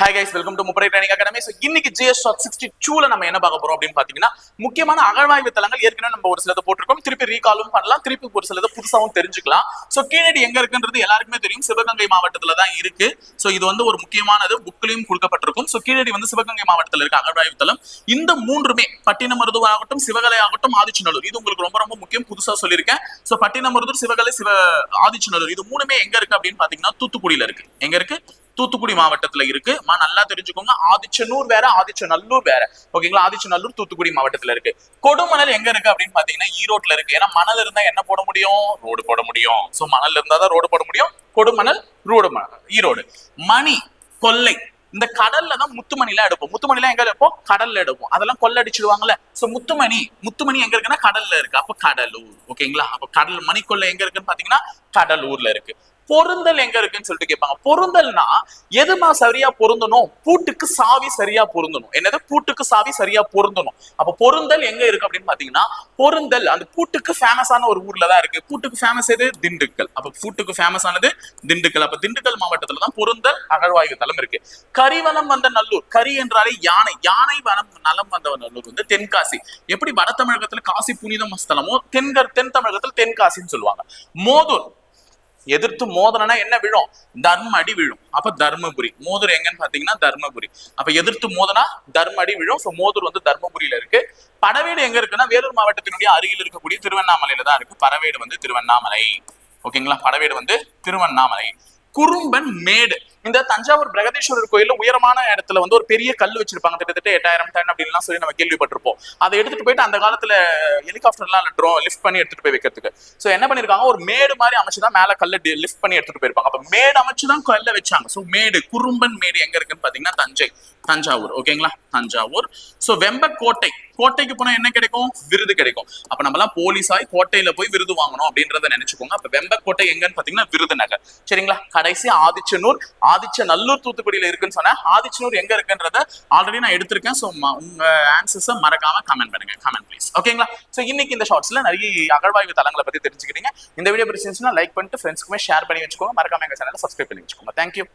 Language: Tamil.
ஹாய் கைஸ் வெல்கம் டு முப்படை ட்ரைனிங் அகாடமி ஸோ இன்னைக்கு ஜிஎஸ் ஷாட் சிக்ஸ்டி டூல நம்ம என்ன பார்க்க போறோம் அப்படின்னு பாத்தீங்கன்னா முக்கியமான அகழ்வாய்வு தளங்கள் ஏற்கனவே நம்ம ஒரு சிலதை போட்டிருக்கோம். திருப்பி ரீகாலும் பண்ணலாம். திருப்பி ஒரு சிலதை புதுசாகவும் தெரிஞ்சுக்கலாம். ஸோ கீழடி எங்க இருக்குன்றது எல்லாருக்குமே தெரியும். சிவகங்கை மாவட்டத்துல தான் இருக்கு. ஸோ இது வந்து ஒரு முக்கியமானது. புக்லையும் கொடுக்கப்பட்டிருக்கும். ஸோ கீழடி வந்து சிவகங்கை மாவட்டத்தில் இருக்க அகழ்வாய்வு தளம். இந்த மூன்றுமே பட்டினமருதூர் ஆகட்டும் சிவகலை ஆகட்டும் ஆதிச்சநல்லூர். இது உங்களுக்கு ரொம்ப ரொம்ப முக்கியம். புதுசா சொல்லியிருக்கேன். ஸோ பட்டினமருதூர் சிவகலை சிவ ஆதிச்சநல்லூர். இது மூணுமே எங்க இருக்கு அப்படின்னு பாத்தீங்கன்னா தூத்துக்குடியில இருக்கு. எங்க இருக்கு? தூத்துக்குடி மாவட்டத்துல இருக்கு. மா நல்லா தெரிஞ்சுக்கோங்க. ஆதிச்சநூர் வேற ஆதிச்சநல்லூர் வேற. ஓகேங்களா ஆதிச்சநல்லூர் தூத்துக்குடி மாவட்டத்துல இருக்கு. கொடுமணல் எங்க இருக்கு அப்படின்னு பாத்தீங்கன்னா ஈரோட்ல இருக்கு. ஏன்னா மணல் இருந்தா என்ன போட முடியும்? ரோடு போட முடியும். சோ மணல் இருந்தா தான் ரோடு போட முடியும். கொடுமணல் ரோடு ஈரோடு. மணி கொல்லை. இந்த கடல்ல தான் முத்துமணிலாம் எடுப்போம். முத்துமணிலாம் எங்க எடுப்போம்? கடல்ல எடுப்போம். அதெல்லாம் கொள்ளடிச்சிடுவாங்கல்ல. சோ முத்துமணி முத்துமணி எங்க இருக்குன்னா கடல்ல இருக்கு. அப்ப கடலூர். ஓகேங்களா அப்ப கடல் மணிக்குள்ள எங்க இருக்குன்னு பாத்தீங்கன்னா கடலூர்ல இருக்கு. பொருந்தல் எங்க இருக்குன்னு சொல்லிட்டு கேட்பாங்க. பொருந்தல்னா எதுமா சரியா பொருந்தணும்? பூட்டுக்கு சாவி சரியா பொருந்தணும். என்னது? பூட்டுக்கு சாவி சரியா பொருந்தணும். அப்ப பொருந்தல் எங்க இருக்கு அப்படின்னு பாத்தீங்கன்னா பொருந்தல் அந்த பூட்டுக்கு ஃபேமஸான ஒரு ஊர்ல தான் இருக்கு. பூட்டுக்கு ஃபேமஸ் எது? திண்டுக்கல். அப்ப பூட்டுக்கு ஃபேமஸ் ஆனது திண்டுக்கல். அப்ப திண்டுக்கல் மாவட்டத்துல தான் பொருந்தல் அகழ்வாய்வு தளம் இருக்கு. கரிவலம் வந்த நல்லூர். கரி என்றாலே யானை. யானை வனம் நலம் வந்த நல்லூர் வந்து தென்காசி. எப்படி? வட தமிழகத்துல காசி புனிதம் ஸ்தலமோ தென்கர் தென் தமிழகத்துல தென்காசின்னு சொல்லுவாங்க. மோதூர். எதிர்த்து மோதலனா என்ன விழும்? தர்ம அடி விழும். அப்ப தர்மபுரி. மோதூர் எங்கன்னு பாத்தீங்கன்னா தர்மபுரி. அப்ப எதிர்த்து மோதனா தர்ம அடி விழும். சோ மோதூர் வந்து தர்மபுரியில இருக்கு. படவேடு எங்க இருக்குன்னா வேலூர் மாவட்டத்தினுடைய அருகில் இருக்கக்கூடிய திருவண்ணாமலையில தான் இருக்கு. பரவேடு வந்து திருவண்ணாமலை. ஓகேங்களா படவேடு வந்து திருவண்ணாமலை. குறும்பன் மேடு. இந்த தஞ்சாவூர் பிரகதீஸ்வரர் கோயில்ல உயரமான இடத்துல வந்து ஒரு பெரிய கல் வச்சிருப்பாங்க. கிட்டத்தட்ட எட்டாயிரம் டன் அப்படின்லாம் சொல்லி நம்ம கேள்விப்பட்டிருப்போம். அதை எடுத்துட்டு போயிட்டு அந்த காலத்துல ஹெலிகாப்டர்லாம் ட்ரோ லிஃப்ட் பண்ணி எடுத்துட்டு போய் வைக்கிறதுக்கு. சோ என்ன பண்ணிருக்காங்க? ஒரு மேடு மாதிரி அமைச்சுதான் மேல கல்ல லிஃப்ட் பண்ணி எடுத்துட்டு போயிருப்பாங்க. அப்ப மேடு அமைச்சுதான் கல்ல வச்சாங்க. சோ மேடு குறும்பன் மேடு எங்க இருக்குன்னு பாத்தீங்கன்னா தஞ்சை. தஞ்சாவூர் ஓகேங்களா தஞ்சாவூர். சோ வெம்பக்கோட்டை. கோட்டைக்கு போனா என்ன கிடைக்கும்? விருது கிடைக்கும். அப்ப நம்ம எல்லாம் போலீஸாய் கோட்டையில போய் விருது வாங்கணும் அப்படின்றத நினைச்சுக்கோங்க. அப்ப வெம்பக்கோட்டை எங்கன்னு பாத்தீங்கன்னா விருதுநகர் சரிங்களா? கடைசி ஆதிச்சனூர் ஆதிச்ச நல்லூர் தூத்துக்குடியில இருக்குன்னு சொன்னா ஆதிச்சனூர் எங்க இருக்குன்றத ஆல்ரெடி நான் எடுத்திருக்கேன். ஸோ உங்க ஆன்சர்ஸை மறக்காம கமெண்ட் பண்ணுங்க. கமெண்ட் ப்ளீஸ் ஓகேங்களா ஸோ இன்னைக்கு இந்த ஷார்ட்ஸ்ல நிறைய அகழ்வாய்வு தளங்களை பத்தி தெரிஞ்சுக்கிட்டீங்க. இந்த வீடியோ பிடிச்சிருந்துச்சுன்னா லைக் பண்ணிட்டு ஃப்ரெண்ட்ஸ்க்குமே ஷேர் பண்ணி வச்சுக்கோங்க. மறக்காம எங்க சேனலை சப்ஸ்கிரைப் பண்ணி வச்சுக்கோங்க. தேங்க்யூ